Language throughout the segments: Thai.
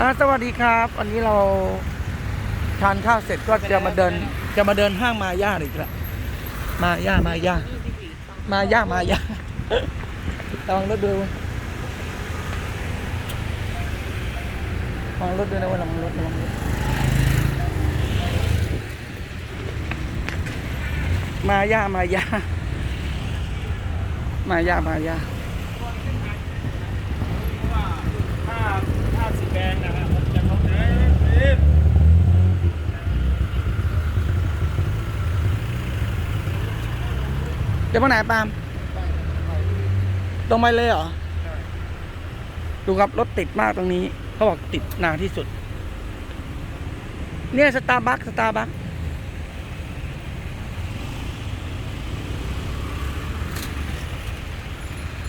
สวัสดีครับ วันนี้เราทานข้าวเสร็จก็จะมาเดิน จะมาเดินห้างมาย่าอีกล้วมาย่ามาย่ามาย่ามาย่าลองรถดูลองรถดูนะว่าลองรถลองรถมาย่ามาย่ามาย่ามาย่า ถ้าถ้าสีแดงนะครับมันจะเขาเอ๊ะเดี๋ยวมาไหนปาล์มตรงไปเลยเหรอ ดูครับรถติดมากตรงนี้ เขาบอกติดนานที่สุด เนี่ยสตาร์บัคสตาร์บัค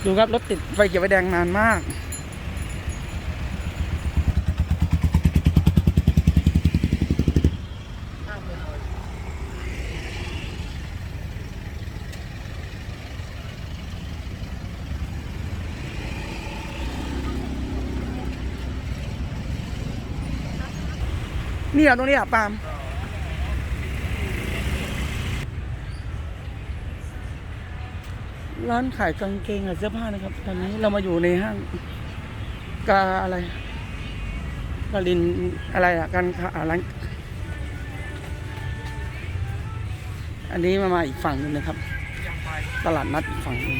ดูครับรถติดไฟเขียวไฟแดงนานมาก นี่เหรอตรงนี้อะปาล์มร้านขายกางเกงกับเสื้อผ้านะครับ ตอนนี้เรามาอยู่ในห้างกาอะไรกาลินอะไรอะกันค้าอ่าร้านอันนี้มามาอีกฝั่งหนึงนะครับ ตลาดนัดอีกฝั่งหนึง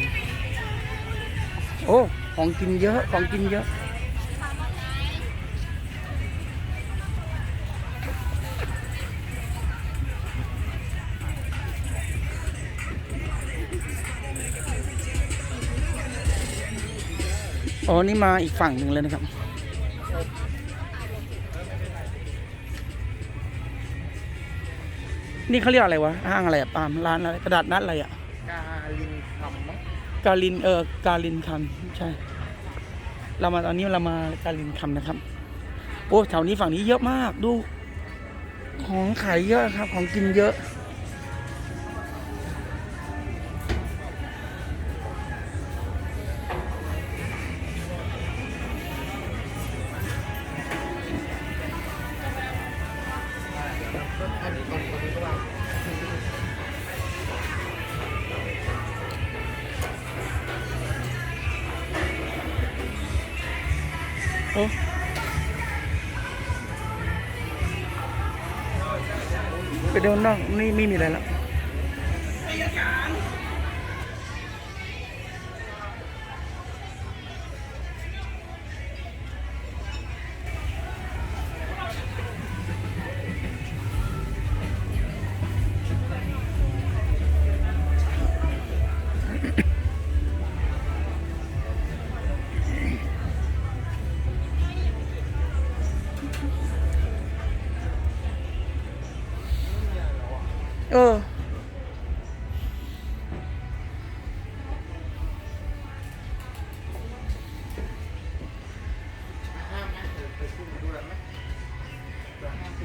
โอ้ ของกินเยอะ ของกินเยอะ อ๋อ นี่มาอีกฝั่งหนึ่งเลยนะครับ นี่เขาเรียกอะไรวะ ห้างอะไรอะปาล์มร้านอะไร กระดาษนัดอะไรอะกาลินคำมั้งกาลิน เออ กาลินคำใช่ เรามาตอนนี้เรามากาลินคำนะครับ โอ้ แถวนี้ฝั่งนี้เยอะมาก ดู ของขายเยอะครับ ของกินเยอะ โอ้ไปเดินนอกนี่ไม่มีอะไรแล้ว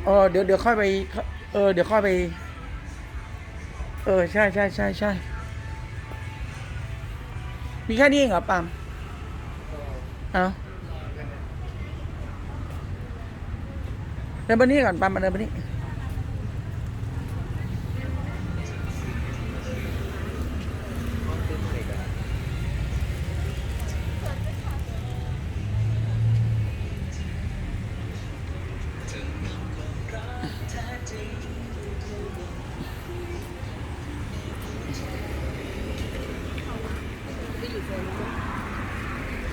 ออเดี๋ยวเดี๋ยวค่อยไป เออ เดี๋ยวค่อยไป เออ ใช่ใช่ใช่ใช่มีแค่นี้เองเหรอปามเอาเดินไปนี่ก่อนปามมาเดินไปนี่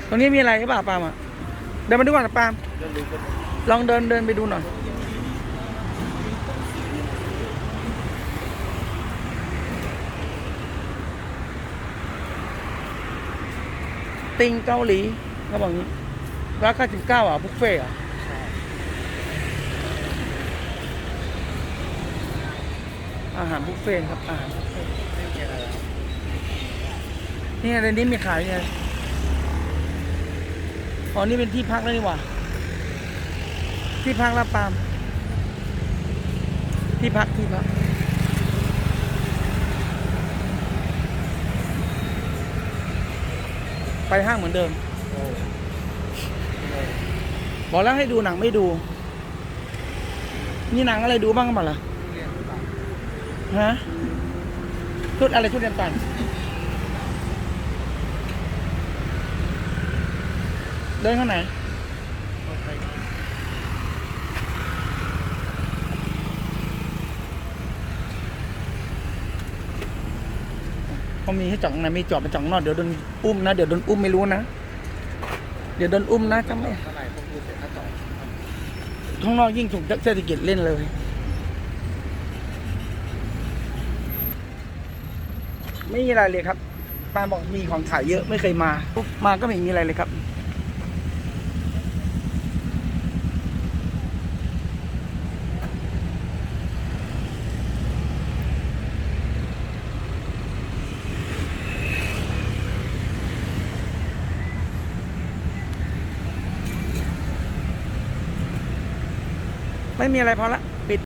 ตรงนี้มีอะไรหรือเปล่าปาล์มอะเดินมาดูก่อนนะปาล์มลองเดินเดินไปดูหน่อยติงเกาหลีเขาบอกงี้ราคาสิบเก้าอะบุฟเฟ่อะอาหารบุฟเฟ่ครับอาหารบุฟเฟ่ต์ ไม่มีอะไรแล้ว นี่ในนี้มีขายไงอ๋อนี่เป็นที่พักแล้วนี่หว่า ที่พักลาดปาม ที่พักที่พักไปห้างเหมือนเดิม บอกแล้วให้ดูหนังไม่ดูมีหนังอะไรดูบ้างมั้งล่ะฮะชุดอะไรชุดเรียนตัน เดินข้างไหนเขามีให้จ่องนะมีจอดไปจ่องนอกเดี๋ยวโดนอุ้มนะ เดี๋ยวโดนอุ้มไม่รู้นะ เดี๋ยวโดนอุ้มนะจำไม่เท่าไหร่ผมดูเสร็จถ้าต่อข้างนอกยิ่งถูกเศรษฐกิจเล่นเลยไม่มีอะไรเลยครับป้าบอกมีของขายเยอะไม่เคยมาปุ๊บมาก็ไม่มีอะไรเลยครับ ไม่มีอะไรพอละ